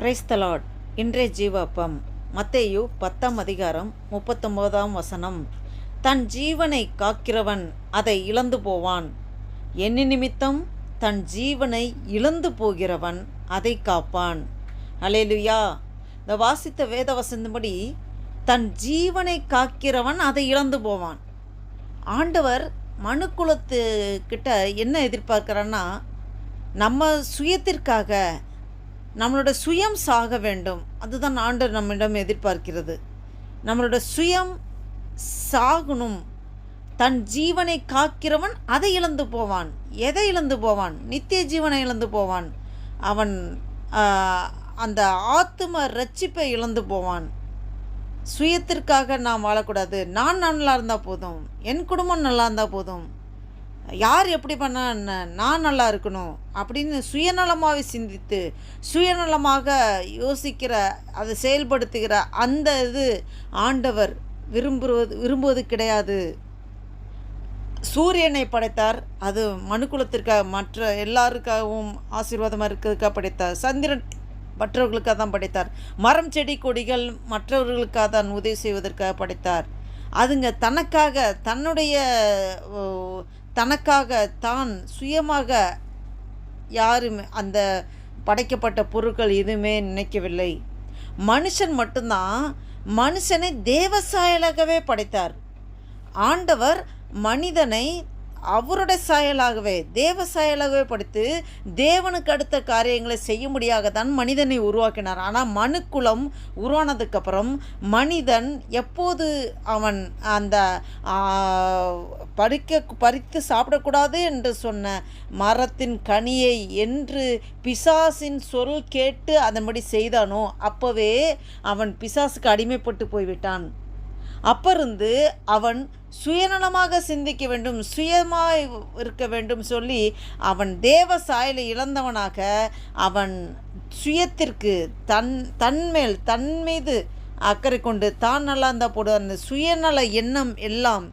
கிரைஸ்தலாட் இன்றைய ஜீவப்பம் மத்தேயு பத்தாம் அதிகாரம் முப்பத்தொம்போதாம் வசனம். தன் ஜீவனை காக்கிறவன் அதை இழந்து போவான். என்ன நிமித்தம் தன் ஜீவனை இழந்து போகிறவன் அதை காப்பான். அலேலுயா இந்த வாசித்த வேத வசந்தபடி தன் ஜீவனை காக்கிறவன் அதை இழந்து போவான். ஆண்டவர் மனுக்குலத்துக்கிட்ட என்ன எதிர்பார்க்குறான்னா நம்ம சுயத்திற்காக நம்மளோட சுயம் சாக வேண்டும். அதுதான் ஆண்டர் நம்மிடம் எதிர்பார்க்கிறது. நம்மளோட சுயம் சாகணும். தன் ஜீவனை காக்கிறவன் அதை இழந்து போவான். எதை இழந்து போவான்? நித்திய ஜீவனை இழந்து போவான். அவன் அந்த ஆத்தும ரட்சிப்பை இழந்து போவான். சுயத்திற்காக நாம் வாழக்கூடாது. நான் நல்லா இருந்தால் போதும். என் குடும்பம் நல்லா இருந்தால் போதும். யார் எப்படி பண்ணா நான் நல்லா இருக்கணும் அப்படின்னு சுயநலமாகவே சிந்தித்து சுயநலமாக யோசிக்கிற அதை செயல்படுத்துகிற அந்த இது ஆண்டவர் விரும்புவது விரும்புவது கிடையாது. சூரியனை படைத்தார் அது மனுக்குலத்திற்காக மற்ற எல்லாருக்காகவும் ஆசீர்வாதமாக இருக்கிறதுக்காக படைத்தார். சந்திரன் மற்றவர்களுக்காக தான் படைத்தார். மரம் செடி கொடிகள் மற்றவர்களுக்காக தான் உதவி செய்வதற்காக படைத்தார். அதுங்க தனக்காக தன்னுடைய தனக்காக தான் சுயமாக யாரும் அந்த படைக்கப்பட்ட பொருட்கள் எதுவுமே நினைக்கவில்லை. மனுஷன் மட்டும்தான் மனுஷனை தேவசாயலாகவே படைத்தார். ஆண்டவர் மனிதனை அவருடைய செயலாகவே தேவ செயலாகவே படைத்து தேவனுக்கு அடுத்த காரியங்களை செய்யும்படியாக தான் மனிதனை உருவாக்கினார். ஆனால் மனுக்குலம் உருவானதுக்கப்புறம் மனிதன் எப்போது அவன் அந்த பறிக்க பறித்து சாப்பிடக்கூடாது என்று சொன்ன மரத்தின் கனியை என்று பிசாசின் சொல் கேட்டு அதன்படி செய்தானோ அப்போவே அவன் பிசாசுக்கு அடிமைப்பட்டு போய்விட்டான். அப்பருந்து அவன் சுயநலமாக சிந்திக்க வேண்டும் சுயமாய் இருக்க வேண்டும் சொல்லி அவன் தேவ சாயலை இழந்தவனாக அவன் சுயத்திற்கு தன் தன்மேல் தன் மீது அக்கறை கொண்டு தான் நல்லா இருந்தால் போடு அந்த சுயநல எண்ணம் எல்லாம்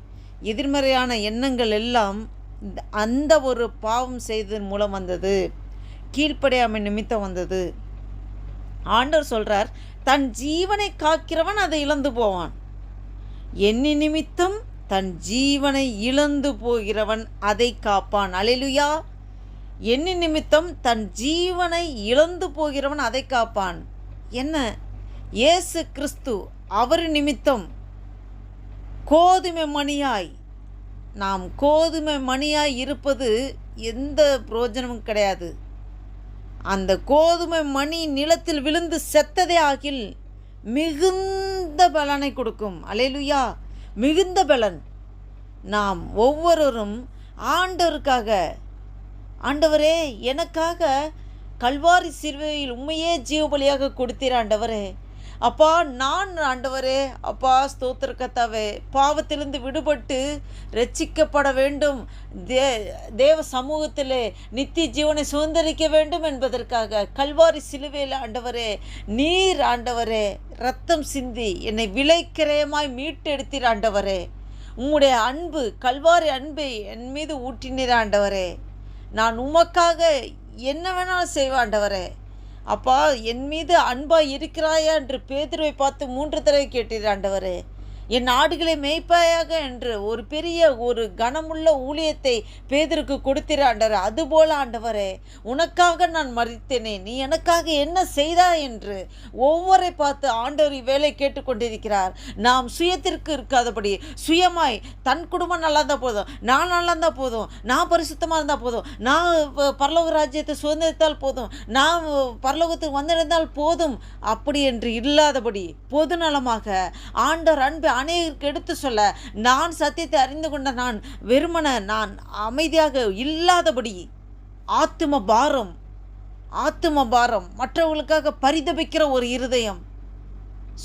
எதிர்மறையான எண்ணங்கள் எல்லாம் அந்த ஒரு பாவம் செய்ததன் மூலம் வந்தது. கீழ்ப்படையாமை நிமித்தம் வந்தது. ஆண்டவர் சொல்கிறார் தன் ஜீவனை காக்கிறவன் அதை இழந்து போவான். எண்ணி நிமித்தம் தன் ஜீவனை இழந்து போகிறவன் அதை காப்பான். அலிலுயா எண்ணி நிமித்தம் தன் ஜீவனை இழந்து போகிறவன் அதை காப்பான். என்ன? இயேசு கிறிஸ்து அவர் நிமித்தம் கோதுமை மணியாய். நாம் கோதுமை மணியாய் இருப்பது எந்த புரோஜனமும் கிடையாது. அந்த கோதுமை மணி நிலத்தில் விழுந்து செத்ததே ஆகில் மிகுந்த பலனை கொடுக்கும். அலையலுயா மிகுந்த பலன். நாம் ஒவ்வொருவரும் ஆண்டவருக்காக ஆண்டவரே எனக்காக கல்வாரி சிறுவையில் உண்மையே ஜீவபலியாக கொடுத்தீர் ஆண்டவரே. அப்பா நான் ஆண்டவரே அப்பா ஸ்தோத்திர கத்தாவே பாவத்திலிருந்து விடுபட்டு ரட்சிக்கப்பட வேண்டும். தே தேவ சமூகத்திலே நித்திய ஜீவனை சுதந்திரிக்க வேண்டும் என்பதற்காக கல்வாரி சிலுவையில் ஆண்டவரே நீர் ஆண்டவரே ரத்தம் சிந்தி என்னை விலைக்கிரயமாய் மீட்டெடுத்தீர் ஆண்டவரே. உம்முடைய அன்பு கல்வாரி அன்பை என் மீது ஊட்டினீர் ஆண்டவரே. நான் உமக்காக என்ன வேணாலும் செய்வாண்டவரே ஆண்டவரே. அப்பா என் மீது அன்பா இருக்கிறாயா என்று பேதுருவை பார்த்து மூன்று தடவை கேட்டீர் ஆண்டவரே. என் ஆடுகளை மேய்ப்பாயாக என்று ஒரு பெரிய ஒரு கனமுள்ள ஊழியத்தை பேதருக்கு கொடுத்திர ஆண்டவர். அதுபோல ஆண்டவரே உனக்காக நான் மறித்தேனே. நீ எனக்காக என்ன செய்தா என்று ஒவ்வொரு பார்த்து ஆண்டவர் வேலை கேட்டுக்கொண்டிருக்கிறார். நாம் சுயத்திற்கு இருக்காதபடி சுயமாய் தன் குடும்பம் நல்லா இருந்தால் போதும் நான் நல்லா இருந்தால் போதும் நான் பரிசுத்தமாக இருந்தால் போதும் நான் பரலோக ராஜ்யத்தை சுதந்திரத்தால் போதும் நான் பரலோகத்துக்கு வந்திருந்தால் போதும். அப்படி என்று இல்லாதபடி பொதுநலமாக ஆண்டவர் அன்பு அநேகருக்கு எடுத்து சொல்ல நான் சத்தியத்தை அறிந்து கொண்ட நான் வெறுமன நான் அமைதியாக இல்லாதபடி ஆத்தும பாரம் ஆத்தும பாரம் மற்றவர்களுக்காக பரிதபிக்கிற ஒரு இருதயம்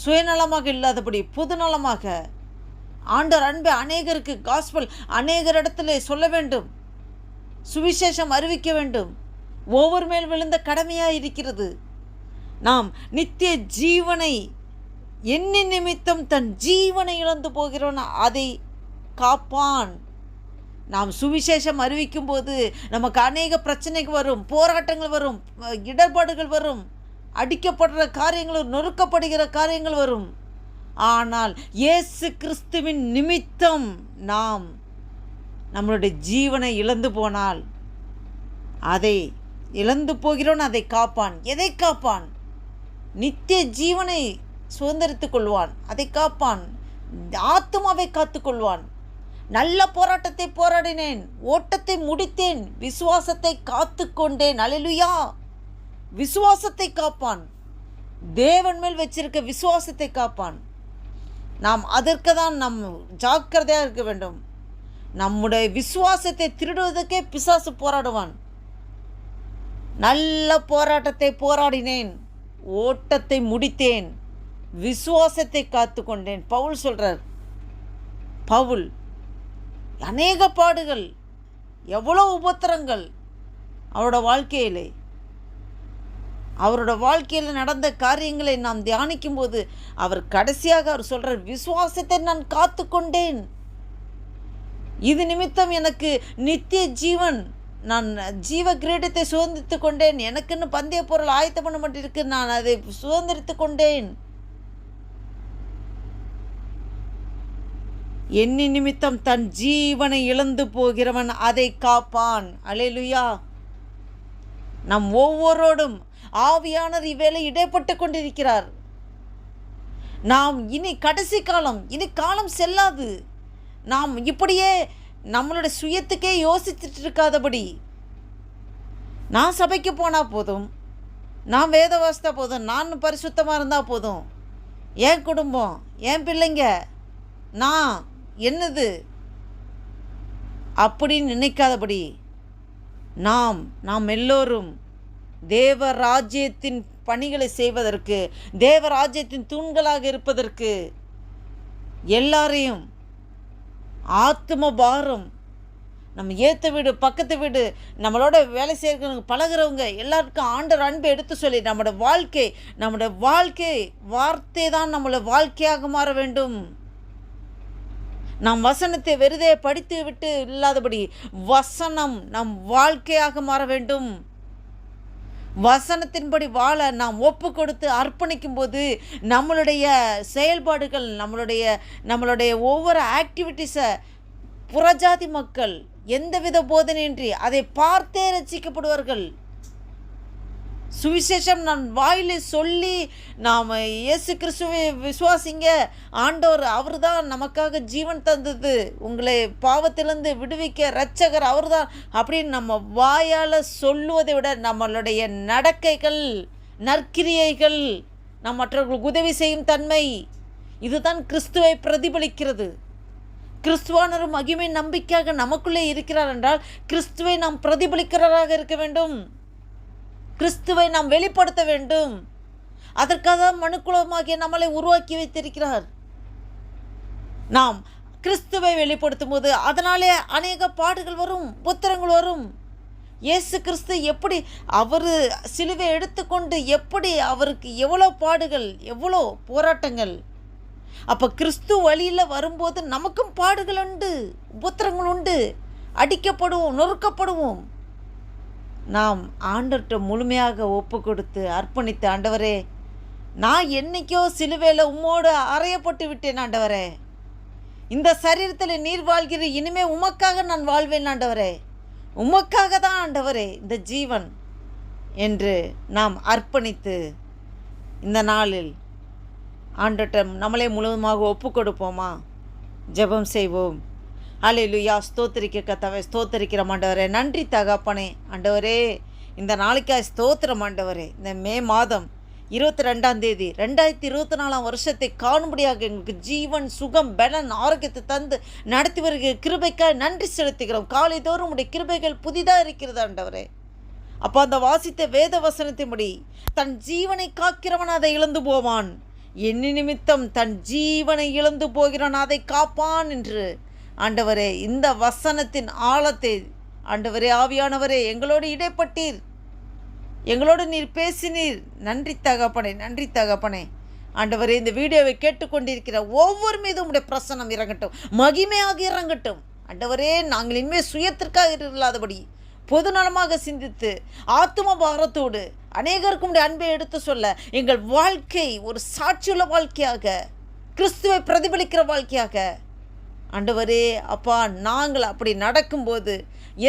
சுயநலமாக இல்லாதபடி பொதுநலமாக. ஆண்டர் அன்பை அநேகருக்கு காஸ்பல் அநேகர் இடத்துல சொல்ல வேண்டும் சுவிசேஷம் அறிவிக்க வேண்டும். ஒவ்வொரு மேல் விழுந்த கடமையாக இருக்கிறது. நாம் நித்திய ஜீவனை என்ன நிமித்தம் தன் ஜீவனை இழந்து போகிறோன் அதை காப்பான். நாம் சுவிசேஷம் அறிவிக்கும் போது நமக்கு அநேக பிரச்சனைகள் வரும் போராட்டங்கள் வரும் இடர்பாடுகள் வரும் அடிக்கப்படுற காரியங்கள் நொறுக்கப்படுகிற காரியங்கள் வரும். ஆனால் இயேசு கிறிஸ்துவின் நிமித்தம் நாம் நம்மளுடைய ஜீவனை இழந்து போனால் அதை இழந்து போகிறோன் அதை காப்பான். எதை காப்பான்? நித்திய ஜீவனை சுதந்திரித்துக் கொள்வான் அதை காப்பான் ஆத்துமாவை காத்துக்கொள்வான். நல்ல போராட்டத்தை போராடினேன் ஓட்டத்தை முடித்தேன் விசுவாசத்தை காத்து கொண்டேன் விசுவாசத்தை காப்பான். தேவன் மேல் வச்சிருக்க விசுவாசத்தை காப்பான். நாம் அதற்கு தான் நம் ஜாக்கிரதையாக இருக்க வேண்டும். நம்முடைய விசுவாசத்தை திருடுவதற்கே பிசாசு போராடுவான். நல்ல போராட்டத்தை போராடினேன் ஓட்டத்தை முடித்தேன். விசுவாசத்தை காத்து கொண்டேன் பவுல் சொல்கிறார் பவுல் அநேக பாடுகள் எவ்வளோ உபத்திரங்கள் அவரோட வாழ்க்கையிலே. அவரோட வாழ்க்கையில் நடந்த காரியங்களை நாம் தியானிக்கும் போது அவர் கடைசியாக அவர் சொல்கிறார் விசுவாசத்தை நான் காத்து கொண்டேன் இது நிமித்தம் எனக்கு நித்திய ஜீவன். நான் ஜீவ கிரீடத்தை சுதந்திரித்து கொண்டேன் எனக்குன்னு பந்தய பொருள் ஆயத்தம் பண்ண மாட்டிருக்கு. நான் அதை சுதந்திரித்து கொண்டேன் எண்ணி நிமித்தம் தன் ஜீவனை இழந்து போகிறவன் அதை காப்பான். அலேலுயா நம் ஒவ்வொருவரோடும் ஆவியானவர் இவ்வேளை இடைப்பட்டு கொண்டிருக்கிறார். நாம் இனி கடைசி காலம் இனி காலம் செல்லாது. நாம் இப்படியே நம்மளுடைய சுயத்துக்கே யோசிச்சுட்டு இருக்காதபடி நான் சபைக்கு போனால் போதும். நான் வேத வாசித்தா போதும். நான் பரிசுத்தமாக இருந்தால் போதும். என் குடும்பம் என் பிள்ளைங்க நான் என்னது? அப்படின்னு நினைக்காதபடி நாம் நாம் எல்லோரும் தேவராஜ்யத்தின் பணிகளை செய்வதற்கு தேவராஜ்யத்தின் தூண்களாக இருப்பதற்கு எல்லாரையும் ஆத்ம பாரம் நம்ம ஏற்ற வீடு பக்கத்து வீடு நம்மளோட வேலை செய்கிறவங்க பழகிறவங்க எல்லாருக்கும் ஆண்டர் அன்பை எடுத்து சொல்லி நம்மளோட வாழ்க்கை நம்மளோட வாழ்க்கை வார்த்தை தான் நம்மளோட வாழ்க்கையாக மாற வேண்டும். நாம் வசனத்தை வெறுதே படித்து விட்டு இல்லாதபடி வசனம் நம் வாழ்க்கையாக மாற வேண்டும். வசனத்தின்படி வாழ நாம் ஒப்பு கொடுத்து அர்ப்பணிக்கும் போது நம்மளுடைய செயல்பாடுகள் நம்மளுடைய நம்மளுடைய ஒவ்வொரு ஆக்டிவிட்டீஸை புறஜாதி மக்கள் எந்தவித போதனையின்றி அதை பார்த்தே ரசிக்கப்படுவார்கள். சுவிசேஷம் நான் வாயில் சொல்லி நாம் இயேசு கிறிஸ்துவை விசுவாசிங்க. ஆண்டவர் அவர் தான் நமக்காக ஜீவன் தந்தது. உங்களை பாவத்திலிருந்து விடுவிக்க ரட்சகர் அவர் தான் அப்படின்னு நம்ம வாயால் சொல்லுவதை விட நம்மளுடைய நடக்கைகள் நற்கிரியைகள் நம் மற்றவர்களுக்கு உதவி செய்யும் தன்மை இதுதான் கிறிஸ்துவை பிரதிபலிக்கிறது. கிறிஸ்துவானர் மகிமை நம்பிக்கையாக நமக்குள்ளே இருக்கிறார் என்றால் கிறிஸ்துவை நாம் பிரதிபலிக்கிறவராக இருக்க வேண்டும். கிறிஸ்துவை நாம் வெளிப்படுத்த வேண்டும். அதற்காக மனுக்குலமாகிய நம்மளை உருவாக்கி வைத்திருக்கிறார். நாம் கிறிஸ்துவை வெளிப்படுத்தும் போது அதனாலே அநேக பாடுகள் வரும் புத்திரங்கள் வரும். இயேசு கிறிஸ்து எப்படி அவர் சிலுவை எடுத்துக்கொண்டு எப்படி அவருக்கு எவ்வளோ பாடுகள் எவ்வளோ போராட்டங்கள். அப்போ கிறிஸ்து வழியில் வரும்போது நமக்கும் பாடுகள் உண்டு உபத்திரங்கள் உண்டு. அடிக்கப்படுவோம் நொறுக்கப்படுவோம். நாம் ஆண்டர்கிட்ட முழுமையாக ஒப்பு கொடுத்து அர்ப்பணித்து ஆண்டவரே நான் என்னைக்கோ சிலுவையில் உம்மோடு அறையப்பட்டு விட்டேன் ஆண்டவரே. இந்த சரீரத்தில் நீர் வாழ்கிற இனிமே உமக்காக நான் வாழ்வேன் ஆண்டவரே. உமக்காக தான் ஆண்டவரே இந்த ஜீவன் என்று நாம் அர்ப்பணித்து இந்த நாளில் ஆண்டட்ட நம்மளே முழுவதுமாக ஒப்பு கொடுப்போமா ஜெபம் செய்வோம். அலையிலுயா ஸ்தோத்திரிக்க கத்தாவே ஸ்தோத்திரிக்கிற மாண்டவரே நன்றி தகப்பனே. ஆண்டவரே இந்த நாளைக்காய் ஸ்தோத்திரம் ஆண்டவரே. இந்த மே மாதம் இருபத்தி ரெண்டாம் தேதி ரெண்டாயிரத்தி இருபத்தி நாலாம் வருஷத்தை காணும்படியாக எங்களுக்கு ஜீவன் சுகம் பலன் ஆரோக்கியத்தை தந்து நடத்தி வருகிற கிருபைக்காக நன்றி செலுத்துகிறோம். காலைதோறும் உடைய கிருபைகள் புதிதாக இருக்கிறது ஆண்டவரே. அப்போ அந்த வாசித்த வேத வசனத்தின்படி தன் ஜீவனை காக்கிறவன் அதை இழந்து போவான். என் நிமித்தம் தன் ஜீவனை இழந்து போகிறான். அதை காப்பான் என்று ஆண்டவரே இந்த வசனத்தின் ஆழத்தை ஆண்டவரே ஆவியானவரே எங்களோடு இடைப்பட்டீர். எங்களோடு நீர் பேசினீர். நன்றி தகப்பனே நன்றி தகப்பனே. ஆண்டவரே இந்த வீடியோவை கேட்டுக்கொண்டிருக்கிற ஒவ்வொரு மீதும் உடைய பிரசனம் இறங்கட்டும் மகிமையாக இறங்கட்டும். ஆண்டவரே நாங்கள் இனிமேல் சுயத்திற்காக இல்லாதபடி பொதுநலமாக சிந்தித்து ஆத்தும பாரத்தோடு அநேகருக்கும் உடைய அன்பை எடுத்து சொல்ல எங்கள் வாழ்க்கை ஒரு சாட்சியுள்ள வாழ்க்கையாக கிறிஸ்துவை பிரதிபலிக்கிற வாழ்க்கையாக ஆண்டவரே அப்பா நாங்கள் அப்படி நடக்கும்போது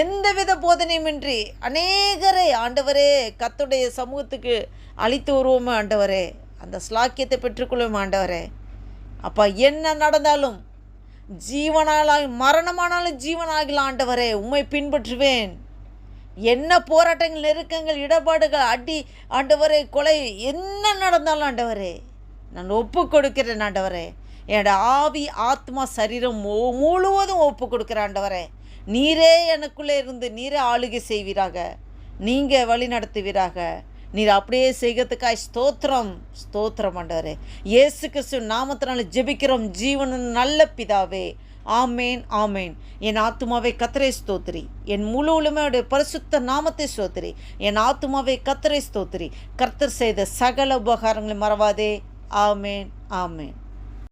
எந்தவித போதனையுமின்றி அநேகரை ஆண்டவரே கத்துடைய சமூகத்துக்கு அளித்து வருவோமே ஆண்டவரே. அந்த ஸ்லாக்கியத்தை பெற்றுக்கொள்வோம் ஆண்டவரே. அப்பா என்ன நடந்தாலும் ஜீவனாலாக மரணமானாலும் ஜீவனாகலாம் ஆண்டவரே உண்மை பின்பற்றுவேன். என்ன போராட்டங்கள் நெருக்கங்கள் இடபாடுகள் அடி ஆண்டவரே கொலை என்ன நடந்தாலும் ஆண்டவரே நான் ஒப்பு கொடுக்கிறேன் ஆண்டவரே. என்னோட ஆவி ஆத்மா சரீரம் முழுவதும் ஒப்பு கொடுக்குறாண்டவரே நீரே எனக்குள்ளே இருந்து நீரே ஆளுகை செய்வீராக. நீங்கள் வழி நடத்துவீராக. நீர் அப்படியே செய்கிறதுக்காய் ஸ்தோத்திரம் ஸ்தோத்திரம் ஆண்டவரே. இயேசு கிறிஸ்து நாமத்தினால ஜெபிக்கிறோம். ஜீவன நல்ல பிதாவே. ஆமேன் ஆமேன். என் ஆத்துமாவை கத்தரை ஸ்தோத்திரி. என் முழு உளுமையுடைய பரிசுத்த நாமத்தை ஸ்தோத்திரி. என் ஆத்துமாவை கத்தரை ஸ்தோத்திரி. கர்த்தர் செய்த சகல உபகாரங்களை மறவாதே. ஆமேன் ஆமேன்.